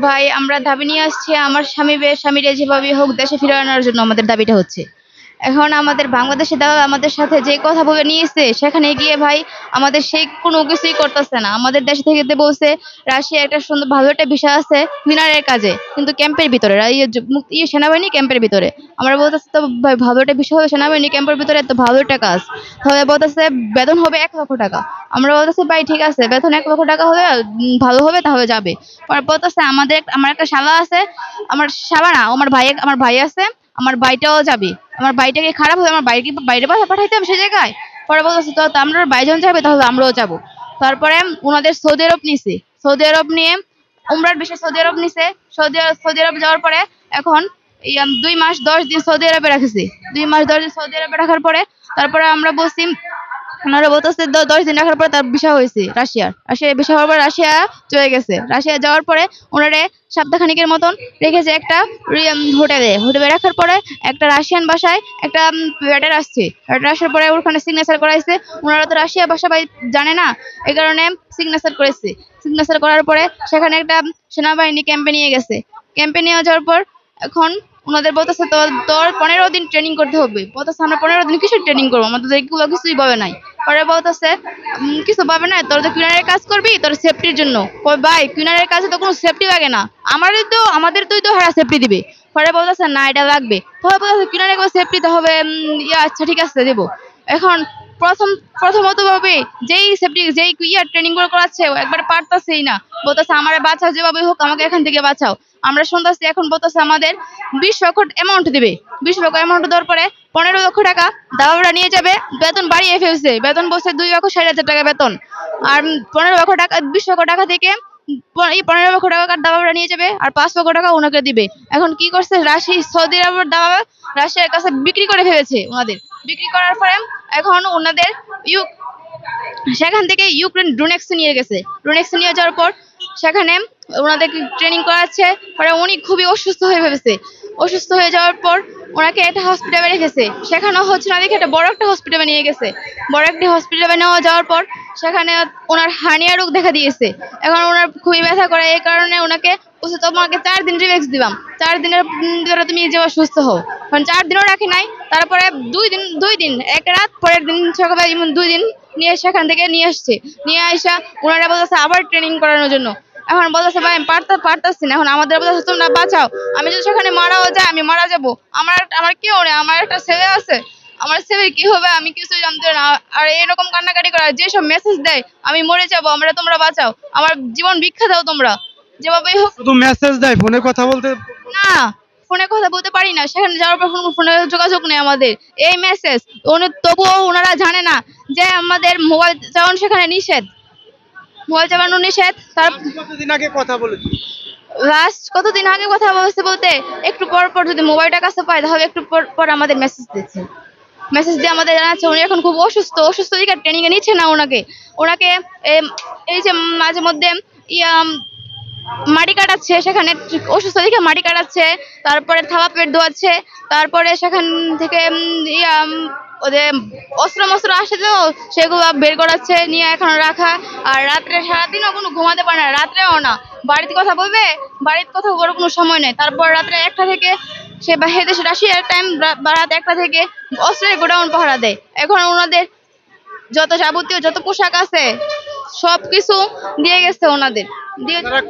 ভাই, আমরা দাবি নিয়ে আসছি, আমার স্বামী বে- স্বামীরে যেভাবে হোক দেশে ফিরানোর জন্য আমাদের দাবিটা হচ্ছে। এখন আমাদের বাংলাদেশে দেওয়া আমাদের সাথে যে কথা বলে নিয়েছে সেখানে গিয়ে ভাই আমাদের সেই কোনো কিছুই করতেছে না। আমাদের দেশ থেকে বলছে রাশিয়া একটা সুন্দর ভালো একটা বিষয় আছে মিনারের কাজে কিন্তু ক্যাম্পের ভিতরে ইয়ে ইয়ে সেনাবাহিনী ক্যাম্পের ভিতরে। আমরা বলতেছি তো ভাই ভালো একটা বিষয় হবে সেনাবাহিনী ক্যাম্পের ভিতরে এত ভালো একটা কাজ? তাহলে বলতেছে বেতন হবে এক লক্ষ টাকা। আমরা বলতেছি ভাই ঠিক আছে বেতন এক লক্ষ টাকা উম, ভালো হবে তাহলে যাবে। বলতেছে আমাদের আমার একটা শালা আছে আমার শালা না আমার ভাই আমার ভাই আছে আমার ভাইটাও যাবে। আমার ভাইটা কি খারাপ হবে? আমার বাড়িকে বাইরে পাঠা- পাঠাইতে হবে সে জায়গায়? পরে বলতেছে, তো আমরা বাইজন যাবে, তাহলে আমরাও যাব। তারপরে ওনাদের সৌদি আরব নিছে। সৌদি আরব নিয়ে উমরার বিষয়ে সৌদি আরব নিছে। সৌদি সৌদি আরব যাওয়ার পরে এখন দুই মাস দশ দিন সৌদি আরবে রাখেছে। দুই মাস দশ দিন সৌদি আরবে রাখার পরে তারপরে আমরা বলছি ওনারা বলতেছে দশ দিন রাখার পরে তার বিষয় হয়েছে, রাশিয়ার। রাশিয়ার বিষয় হওয়ার পর রাশিয়া চলে গেছে। রাশিয়া যাওয়ার পরে ওনারে সপ্তাহখানিকের মতন রেখেছে একটা হোটেলে। হোটেলে রাখার পরে একটা রাশিয়ান ভাষায় একটা ব্যাটার আসছে। লেটার আসার পরে ওখানে সিগনেচার করাইছে। ওনারা তো রাশিয়া ভাষা জানে না, এই কারণে সিগনেচার করেছে। সিগনেচার করার পরে সেখানে একটা সেনাবাহিনী ক্যাম্পে নিয়ে গেছে। ক্যাম্পে নিয়ে যাওয়ার পর এখন ওনাদের বলতেছে তোর তোর পনেরো দিন ট্রেনিং করতে হবে। বলতেছে, আমরা পনেরো দিন কিসের ট্রেনিং করব, আমাদের তো এগুলো কিছুই বলে নাই। পরে বলতেছে কিছু পাবে না তোর তো কিনারের কাজ করবি, তোর সেফটির জন্য। ভাই কিনারের কাজে তো কোনো সেফটি লাগে না। আমাদের তো আমাদের তুই তো হারা সেফটি দিবে। পরে বলতেছে, না, এটা লাগবে। পরে বলতেছে কিনারে কোনো সেফটি তো হবে ইয়া আচ্ছা ঠিক আছে, দেবো। এখন প্রথম প্রথমত ভাবে যেই সেফটি যেই ইয়ার ট্রেনিং করে করাচ্ছে, একবার পারতাছেই না। বলতেছে, আমার বাঁচাও যেভাবে হোক, আমাকে এখান থেকে বাঁচাও। আমরা শুনতেছি, এখন বলতেছে আমাদের বিশ লক্ষ অ্যামাউন্ট দিবে। বিশ লক্ষ অ্যামাউন্ট দেওয়ার পরে পনেরো লক্ষ টাকা দাবাবরা নিয়ে যাবে, বেতন বাড়িয়ে ফেলছে। বেতন বলছে দুই লক্ষ ষাট হাজার টাকা বেতন। আর পনেরো লক্ষ টাকা, বিশ লক্ষ টাকা থেকে এই পনেরো লক্ষ টাকার দাবাবরা নিয়ে যাবে, আর পাঁচ লক্ষ টাকা ওনাকে দিবে। এখন কি করছে? রাশি সৌদি আরবের দাবা রাশিয়ার কাছে বিক্রি করে ফেলেছে ওনাদের। বিক্রি করার পরে এখন ওনাদের ইউ সেখান থেকে ইউক্রেন ড্রোনেক্স নিয়ে গেছে। ড্রোনেক্স নিয়ে যাওয়ার পর সেখানে ওনাদের ট্রেনিং করাচ্ছে। পরে উনি খুবই অসুস্থ হয়ে ভেবেছে। অসুস্থ হয়ে যাওয়ার পর ওনাকে একটা হসপিটালে রেখেছে। সেখানে হচ্ছে না দেখে একটা বড় একটা হসপিটালে নিয়ে গেছে। বড় একটি হসপিটালে নেওয়া যাওয়ার পর সেখানে ওনার হার্নিয়া রোগ দেখা দিয়েছে। এখন ওনার খুবই ব্যথা করে। এই কারণে ওনাকে বলছে, তোমাকে চার দিন রিল্যাক্স দিলাম চার দিনের ভিতরে তুমি যে সুস্থ হও। কারণ চার দিনও রাখি নাই। তারপরে দুই দিন দুই দিন, এক রাত, পরের দিন সকালে দুই দিন নিয়ে সেখান থেকে নিয়ে আসছে। নিয়ে আসা, ওনারা বলতেছে আবার ট্রেনিং করানোর জন্য। এখন বলতেছে ভাই আমি পারতে পারতেছি না। এখন আমাদের বলতেছে তোমরা বাঁচাও। আমি যদি সেখানে মারাও যাই আমি মারা যাব। আমার আমার কেউ নেই। আমার একটা ছেলে আছে। আমার ছেলে কি হবে? আমি কিছু জানতে না। আর এরকম কান্নাকাটি করা যেসব মেসেজ দেয় আমি মরে যাব। আমরা তোমরা বাঁচাও। আমার জীবন ভিক্ষা দাও তোমরা। যেভাবেই হোক শুধু মেসেজ দেয় ফোনে কথা বলতে না ফোনে কথা বলতে পারি না। সেখানে যাওয়ার পর ফোন- ফোনে যোগাযোগ নেই আমাদের। এই মেসেজ তবুও ওনারা জানে না যে আমাদের মোবাইল চালানো সেখানে নিষেধ। মোবাইল চালানো নিষেধ তার কতদিন আগে কথা বলেছি লাস্ট কতদিন আগে কথা বলছে বলতে একটু পর পর যদি মোবাইলটা কাছে পায় তাহলে একটু পর পর আমাদের মেসেজ দিচ্ছে। মেসেজ দিয়ে আমাদের জানাচ্ছে উনি এখন খুব অসুস্থ অসুস্থ দিকে ট্রেনিং এ নিচ্ছে না ওনাকে। ওনাকে এই যে মাঝে মধ্যে ইয়া মাটি কাটাচ্ছে সেখানে অসুস্থ দিকে মাটি কাটাচ্ছে তারপরে থাবা পেট ধোয়াচ্ছে তারপরে সেখান থেকে ইয়া ওদের অস্ত্র মস্ত্র আসে তো, সেগুলো বের করাচ্ছে, নিয়ে এখন রাখা। আর রাত্রে সারাদিনও কোনো ঘুমাতে পারে না, রাত্রেও না। বাড়িতে কথা বলবে, বাড়িতে কথা বলার কোনো সময় নেই। তারপর রাত্রে একটা থেকে সে বাইরে দেশে রাশিয়ার টাইম রাত একটা থেকে অস্ত্রের গোডাউন পাহারা দেয়। এখন ওনাদের যত যাবতীয় যত পোশাক আছে সব কিছু দিয়ে গেছে ওনাদের।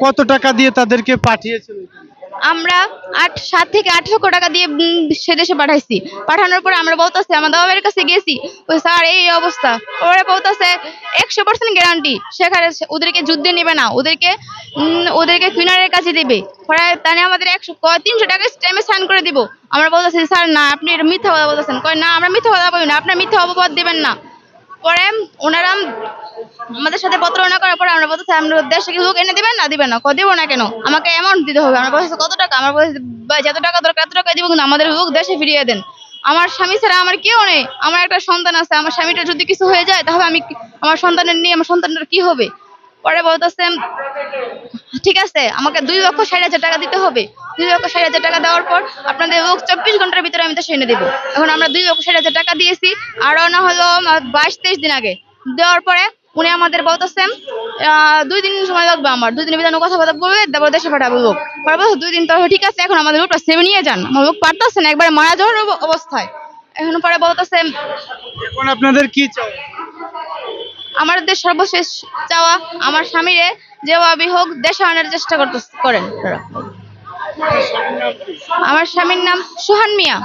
কত টাকা দিয়ে তাদেরকে পাঠিয়েছিল আমরা আট, সাত থেকে আট লক্ষ টাকা দিয়ে সে দেশে পাঠাইছি। পাঠানোর পর আমরা বলতেছি, আমার দাদাবের কাছে গেছি। ওই স্যার, এই অবস্থা। ওরা বলতেছে, একশো পার্সেন্ট গ্যারান্টি সেখানে ওদেরকে যুদ্ধে নেবে না। ওদেরকে ওদেরকে কিনারের কাছে দেবে। পরে তাহলে আমাদের একশো তিনশো টাকা টাইমে সাইন করে দিব। আমরা বলতেছি, স্যার, না, আপনি এটা মিথ্যা কথা বলতেছেন। কয়, না, আমরা মিথ্যা কথা বলি না। আপনার মিথ্যা অপবাদ দেবেন না। পরে ওনারা সাথে প্রতারণা করার পরে আমরা বলতেছি, আমরা দেশে কি লোক এনে দিবেন? না দিবেন না। দিব না কেন? আমাকে অ্যামাউন্ট দিতে হবে। আমরা বলতেছি কত টাকা? আমরা বলতেছি যত টাকা দরকার, এত টাকা দিব কিন্তু আমাদের লোক দেশে ফিরিয়ে দেন। আমার স্বামী ছাড়া আমার কেউ নেই। আমার একটা সন্তান আছে। আমার স্বামীটা যদি কিছু হয়ে যায়, তাহলে আমি আমার সন্তানের নিয়ে আমার সন্তানটার কি হবে? পরে বলতেছে, ঠিক আছে, আমাকে দুই লক্ষ ষাট হাজার টাকা দিতে হবে। দুই লক্ষ ষাট হাজার টাকা দেওয়ার পর আপনাদের লোক চব্বিশ ঘণ্টার ভিতরে আমি দেশে এনে দেবো। এখন আমরা দুই লক্ষ ষাট হাজার টাকা দিয়েছি। আরও না হলো বাইশ তেইশ দিন আগে। দেওয়ার পরে উনি আমাদের বলতেছেন দুই দিন সময় লাগবে আমার। দুই দিনের ভিতরে কথাবার্তা বলবে তারপর দেশে পাঠাবো লোক বলছে, দুই দিন তো ঠিক আছে এখন আমাদের লোকটা সেভে নিয়ে যান। আমার লোক পারতেছে না একবারে মারা যাওয়ার অবস্থায়। এখন পরে বলতেছে এখন আপনাদের কি চাও আমাদের সর্বশেষ চাওয়া আমার স্বামীরে যেভাবে হোক দেশে আনার চেষ্টা করতে করেন আমার স্বামীর নাম সুহান মিয়া।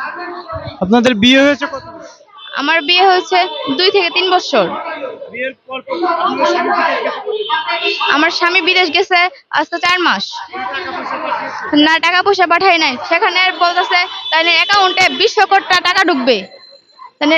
আপনাদের বিয়ে হয়েছে কত আমার বিয়ে হয়েছে দুই থেকে তিন বছর। আমার স্বামী বিদেশ গেছে আজকে চার মাস। না, টাকা পয়সা পাঠাই নাই। সেখানে বলতেছে, তাহলে অ্যাকাউন্টে বিশ টাকা ঢুকবে। তাহলে